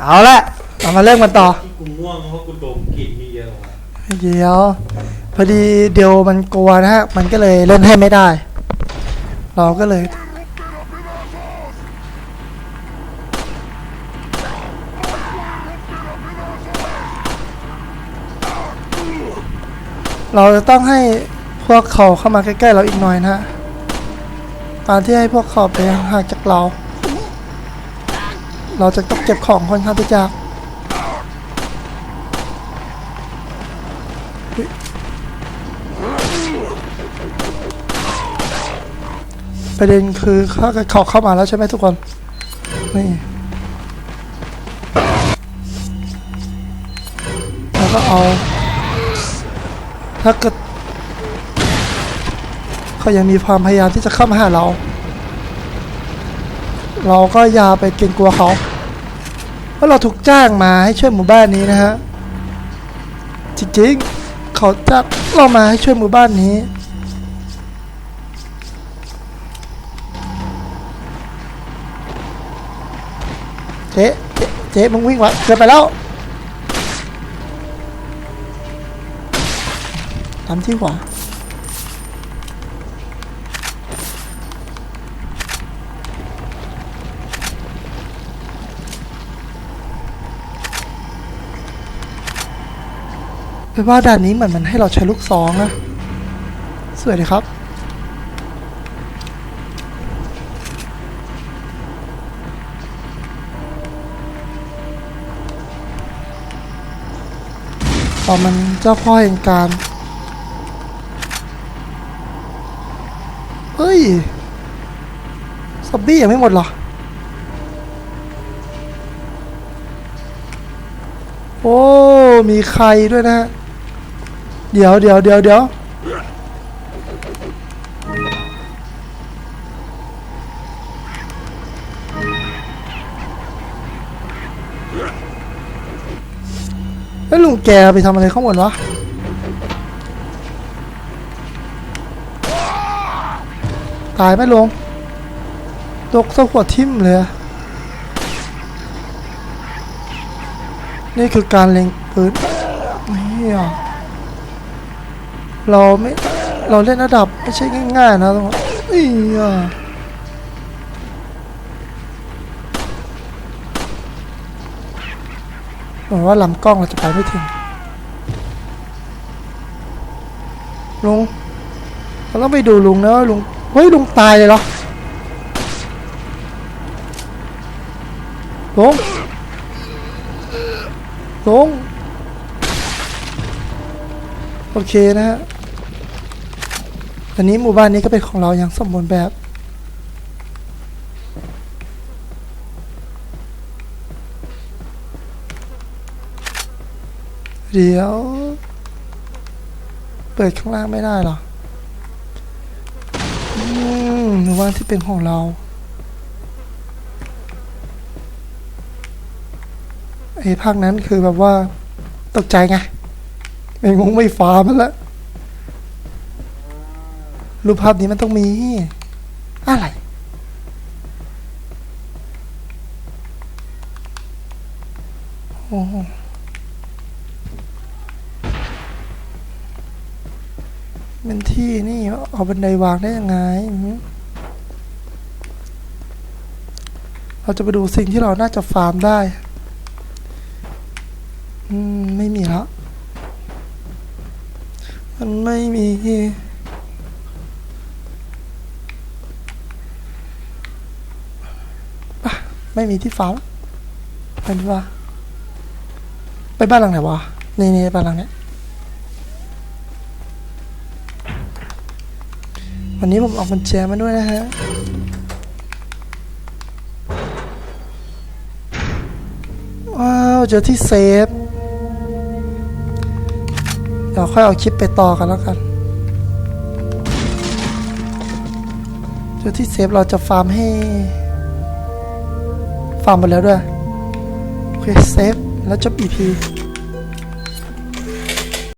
เอาละเรามาเริ่มกันต่อที่กูง่วงเพราะกูดมกลิ่นนี่เยอะว่ะเดี๋ยว พอดีเดี๋ยวมันกลัวนะฮะ มันก็เลยเล่นให้ไม่ได้ เราก็เลย เราจะต้องให้พวกเขาเข้ามาใกล้ๆเราอีกหน่อยนะฮะการที่ให้พวกเขาไปห่างจากเรา เราจะต้องเก็บของค่อนข้างที่จะประเด็นคือถ้าเกิดเขาเข้ามาแล้วใช่ไหมทุกคน นี่แล้วก็เอา ถ้าเกิดเขายังมีความพยายามที่จะเข้ามาหาเรา เราก็อย่าไปเกรงกลัวเขาเพราะเราถูกจ้างมาให้ช่วยหมู่บ้านนี้นะฮะจริงๆเขาจ้างเรามาให้ช่วยหมู่บ้านนี้เจ๊เจ๊มึงวิ่งวะเกินไปแล้วตามที่หัว ไปว่าด่านนี้เหมือนมันให้เราใช้ลูกซองนะ สวยดีครับ ต่อมันเจ้าพ่อแห่งการเฮ้ยซอบบี้ยังไม่หมดหรอ โอ้ มีใครด้วยนะฮะ เดี๋ยวเดี๋ยวเดี๋ยวเดี๋ยวแล้วลุงแกไปทำอะไรข้างบนวะตายไหมลงตกส้าหัวทิ่มเลย นี่คือการเล็งปืนนี่อะ เราไม่เราเล่นระดับไม่ใช่ง่ายๆนะตรงนี้อะเหมือนว่าลำกล้องเราจะไปไม่ถึงลุงเราต้องไปดูลุงนะลุงเฮ้ยลุงตายเลยเหรอลุงลุงโอเคนะฮะ ตอนนี้หมู่บ้านนี้ก็เป็นของเราอย่างสมบูรณ์แบบเดี๋ยว เปิดข้างล่างไม่ได้หรออืมหมู่บ้านที่เป็นของเราไอ้ภาคนั้นคือแบบว่าตกใจไงไม่งงไม่ฟ้ามันละ รูปภาพนี้มันต้องมี อะไร โอ้โหเป็นที่นี่เอาบันไดวางได้ยังไง เราจะไปดูสิ่งที่เราน่าจะฟาร์มได้ อืม ไม่มีแล้ว มันไม่มีอะ ไม่มีที่ฟ้าแล้วไปดีกว่าไปบ้านหลังไหนวะนี่นี่บ้านหลังเนี้ยวันนี้ผมเอากุญแจมาด้วยนะฮะว้าวเจอที่เซฟเดี๋ยวค่อยเอาคลิปไปต่อกันแล้วกันเจอที่เซฟเราจะฟาร์มให้ ฟาร์มหมดแล้วด้วย โอเค เซฟ แล้วจบ EP